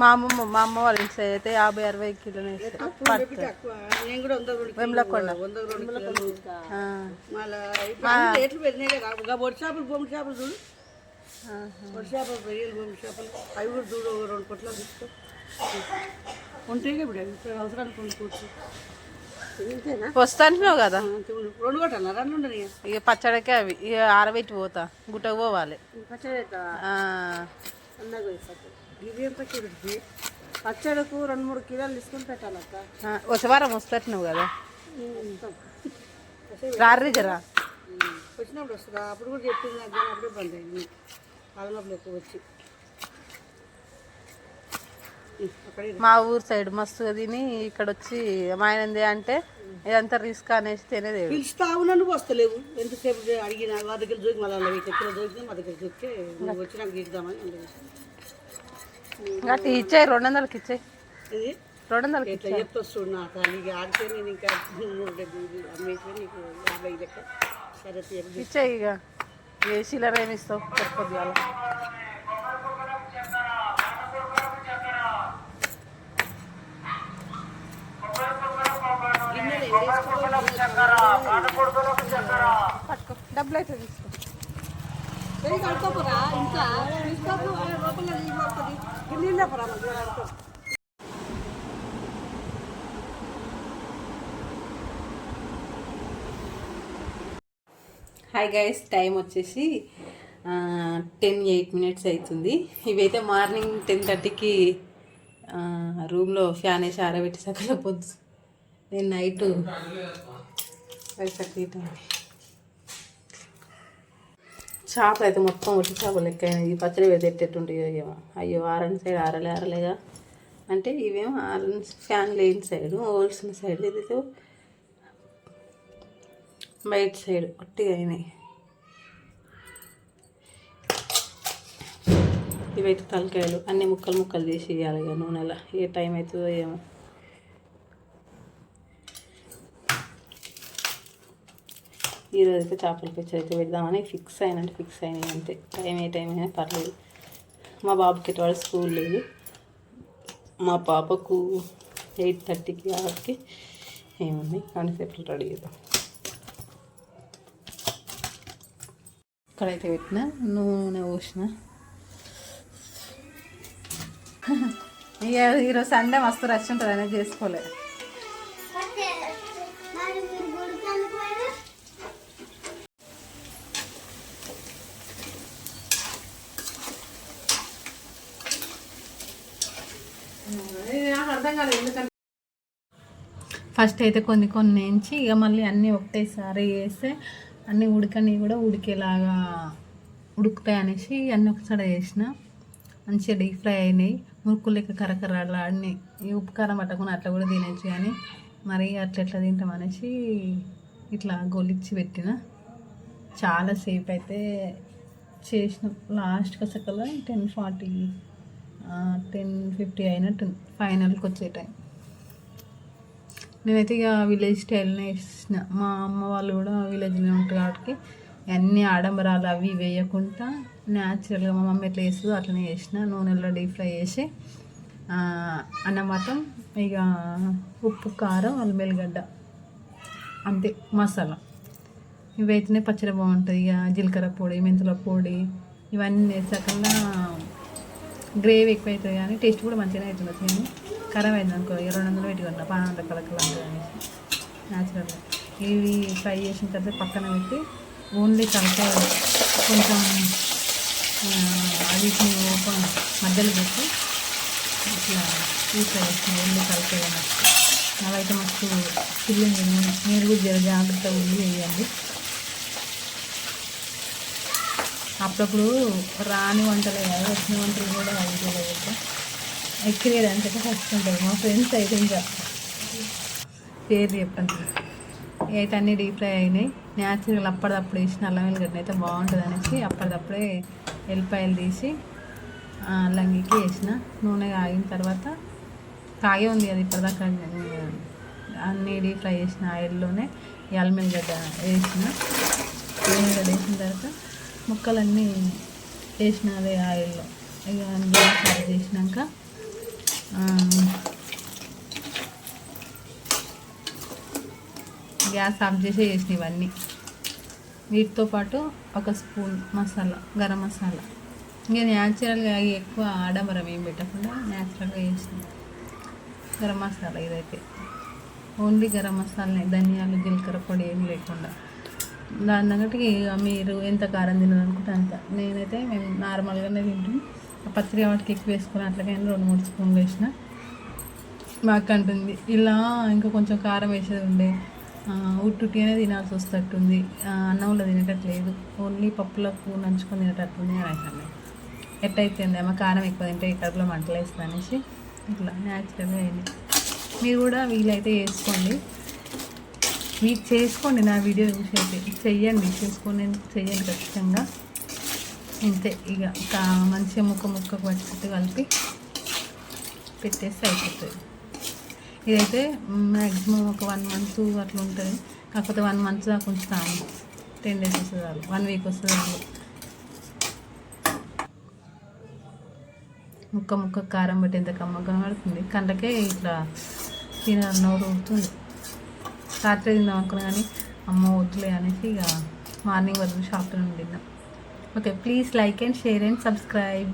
మా అమ్మమ్మ మా అమ్మ వాళ్ళ ఇంటి సైడ్ అయితే యాభై అరవై కిలోలు రెండు వెమ్లకొండ. బొడి చేపలు చేపలు చూడు. ఆహా. బొడి చేపలు రొయ్యలు బొమ్మిడి చేపలు. అవి కూడా చూడు రెండు పొట్లు ఉంటాయి ఇప్పుడు అవి. ఇప్పుడు అవసరానికి కొనుక్కోవచ్చు ఇంతేనా? వస్తా అంటున్నావు కదా. రెండు కొట్టాలి? రెండు ఉండని ఇక పచ్చడికే అవి. ఇక ఆరబెట్టి పోతా. గుట్టకు పోవాలి. పచ్చడి. ఇది ఎంత కిలోకి పచ్చడికు రెండు మూడు కిలోలు తీసుకుని పెట్టాలక్క. వచ్చే వారం వస్తట్టున్నావు కదా? రారీ జరా. వచ్చినప్పుడు వస్తుందా? అప్పుడు కూడా చెప్పింది నాకు అప్పుడే బంద్ అయింది. కాలంలో ఎక్కువ వచ్చి. మా ఊరు సైడ్ మస్తుగా తిని ఇక్కడ వచ్చి మా ఆయన ఏంది అంటే ఇదంతా రిస్క్ అనేసి తినేది పిలుస్తావు నన్ను వస్తలేవు. ఎంతసేపు అడిగిన మా దగ్గర జోకి మళ్ళీ అలా ఎక్కడ దొరికినా మా దగ్గర దొరికితే నువ్వు వచ్చి నాకు గట్టి ఇచ్చాయి రెండు వందలకి ఇచ్చాయి రెండు వందలకి ఎట్లా చెప్తొస్తుడు నా తల్లికి ఆడితే నేను ఇంకా అమ్మేసి నీకు యాభై లెక్క. సరే తీరు ఇచ్చాయి ఇక. ఏ చిల్లర ఏమి ఇస్తావు? చెప్పొద్దు అలా పట్టుకో. డబ్బులు అయితే తీసుకో పెరిగి కడుకోపోరా ఇంట్లో తీసుకోపు లోపల నీళ్ళు వస్తుంది గిన్నె పరా కడుకో హాయ్ గైస్ టైం వచ్చేసి టెన్ ఎయిట్ మినిట్స్ అవుతుంది ఇవైతే మార్నింగ్ టెన్ థర్టీకి రూమ్లో ఫ్యాన్ వేసి ఆరబెట్టి సకల పొద్దు. నేను నైట్ ఫైవ్ థర్టీ చేపలు అయితే మొత్తం ఒట్టి చేపలు లెక్క ఈ పచ్చడి వేసి ఏమో. అయ్యో ఆరని సైడ్ ఆరలే ఆరలేగా. అంటే ఇవేమో ఆరని ఫ్యాన్ లేని సైడ్ ఓల్సిన సైడ్ ఇదైతే బయట సైడ్ ఒట్టిగా అయినాయి. ఇవైతే తలకాయలు అన్ని ముక్కలు ముక్కలు తీసి ఇవ్వాలి ఇక నూనెలో. ఏ టైం అవుతుందో ఏమో. ఈరోజు అయితే చేపల పచ్చడి అయితే పెడదామని ఫిక్స్ అయినంటే ఫిక్స్ అయినాయి అంతే. టైం ఏ టైం అయినా పర్లేదు. మా బాబుకి ఎటువంటి స్కూల్ లేదు. మా పాపకు ఎయిట్ థర్టీకి ఆర్కి ఏముంది? కాన్సెప్ట్లు రెడీ చేద్దాం. ఇక్కడైతే పెట్టిన? నూనె పోసిన. ఇక ఈరోజు సండే మస్తు రష్ ఉంటుంది అనేది నాకు అర్థం కాలేదు ఎందుకంటే ఫస్ట్ అయితే కొన్ని కొన్ని వేయించి ఇక మళ్ళీ అన్నీ ఒకటేసారి వేస్తే అన్నీ ఉడకని కూడా ఉడికేలాగా ఉడుకుతాయి అనేసి అన్నీ ఒకసారి వేసిన మంచిగా డీప్ ఫ్రై అయినాయి. మురుకు లెక్క కరకరలు అన్నీ. ఈ ఉప్పు కారం పట్టకుండా అట్లా కూడా తినచ్చు కానీ మరి అట్లా ఎట్లా తింటాం అనేసి ఇట్లా గొలిచ్చి పెట్టిన. చాలాసేపు అయితే చేసిన. లాస్ట్ వచ్చేకల్లా టెన్ ఫార్టీ టెన్ ఫిఫ్టీ అయినట్టు ఫైనల్కి వచ్చే టైం నేనైతే ఇక విలేజ్ స్టైల్నే వేసిన. మా అమ్మ వాళ్ళు కూడా విలేజ్లో ఉంటారు కాబట్టి అన్ని ఆడంబరాలు అవి వేయకుండా న్యాచురల్గా మా మమ్మీ ఎట్లా వేస్తుందో అట్లనే వేసిన నూనెలో డీప్ ఫ్రై చేసి ఆ, అన్నమాటం ఇక ఉప్పు కారం అల్లం వెల్లిగడ్డ అంతే మసాలా. ఇవైతేనే పచ్చడి బాగుంటుంది. ఇక జీలకర్ర పొడి మెంతుల పొడి ఇవన్నీ వేసాకల్లా గ్రేవీ ఎక్కువ అవుతుంది కానీ టేస్ట్ కూడా మంచిగానే అవుతుంది కానీ ఖరాబ్ అయింది అనుకో రెండు వందలు పాన పానంత కలకలు ఉంటుంది అనేసి. న్యాచురల్గా ఇవి ఫ్రై చేసిన తర్వాత పక్కన పెట్టి ఓన్లీ తలకాయ కొంచెం వీటిని ఓపెన్ మధ్యలో పెట్టి ఇట్లా ఈ ఫ్రై ఓన్లీ తలకాయ అవైతే మస్తు చిల్లింది నూనె మీరు కూడా జర జాగ్రత్తగా ఉండి వేయండి అప్పుడప్పుడు రాని వంటలే కాదు వచ్చిన వంటలు కూడా అయిపోలేదు ఎక్కిరేది అంటే ఫస్ట్ ఉంటుంది. మా ఫ్రెండ్స్ అయితే ఇంకా పేరు చెప్పండి అయితే అన్నీ డీప్ ఫ్రై అయినాయి న్యాచురల్ అప్పటిదప్పుడు వేసిన అల్లం వెల్లిగడ్డ అయితే బాగుంటుంది అనేసి అప్పటిదప్పుడే ఎల్లిపాయలు తీసి అల్లంగికి వేసిన. నూనె కాగిన తర్వాత కాగే ఉంది అది ఇప్పటిదాకా అన్నీ డీప్ ఫ్రై చేసిన ఆయిల్లోనే ఈ అల్లం వెల్లిగడ్డ వేసిన. ఎల్లిగడ్డ వేసిన తర్వాత ముక్కలన్నీ వేసిన అదే ఆయిల్లో. ఇక అన్నీ ఫ్రై చేసినాక గ్యాస్ ఆఫ్ చేసి చేసిన ఇవన్నీ వీటితో పాటు ఒక స్పూన్ మసాలా గరం మసాలా. ఇంకా న్యాచురల్గా ఎక్కువ ఆడంబరం ఏం పెట్టకుండా న్యాచురల్గా చేసిన. గరం మసాలా ఇదైతే. ఓన్లీ గరం మసాలానే ధనియాలు జీలకర్ర పొడి ఏం లేకుండా. దాని తగ్గట్టు ఇక మీరు ఎంత కారం తినాలనుకుంటే అంత. నేనైతే మేము నార్మల్గానే తింటాం. పచ్చడి వాటికి ఎక్కువ వేసుకుని అట్లకైనా రెండు మూడు స్పూన్లు వేసిన. మాకు అంటుంది ఇలా ఇంకా కొంచెం కారం వేసేది ఉండే ఉట్టుట్టినే తినాల్సి వస్తట్టుంది. అన్నంలో తినేటట్లేదు. ఓన్లీ పప్పులకు నంచుకొని తినేటట్టుంది అని అనేసి ఎట్టయితే అమ్మ? కారం ఎక్కువ తింటే ఈ కడుపులో మంటలు వేస్తుంది అనేసి ఇట్లా న్యాచురల్గా అయింది. మీరు కూడా వీలైతే వేసుకోండి. మీరు చేసుకోండి నా వీడియో చూసి అయితే చెయ్యండి చేసుకొని చెయ్యండి ఖచ్చితంగా. ఇంతే ఇక మంచిగా ముక్క ముక్కకు పచ్చిట్టు కలిపి పెట్టేస్తే అయిపోతుంది. ఇదైతే మ్యాక్సిమం ఒక వన్ మంత్ అట్లా ఉంటుంది. కాకపోతే వన్ మంత్ దాకా ఉంచుతాము టెన్ డేస్ వస్తుంది వన్ వీక్ వస్తుంది చాలు. ముక్క ముక్క కారం పెట్టి ఎంత కమ్మగా పడుతుంది. కండకే ఇట్లా తినాలి నోరు రాత్రి తిందాం అనుకున్నా కానీ అమ్మ వద్దులే అనేసి ఇక మార్నింగ్ వరకు నుండి తిన్నాం okay please like and share and subscribe.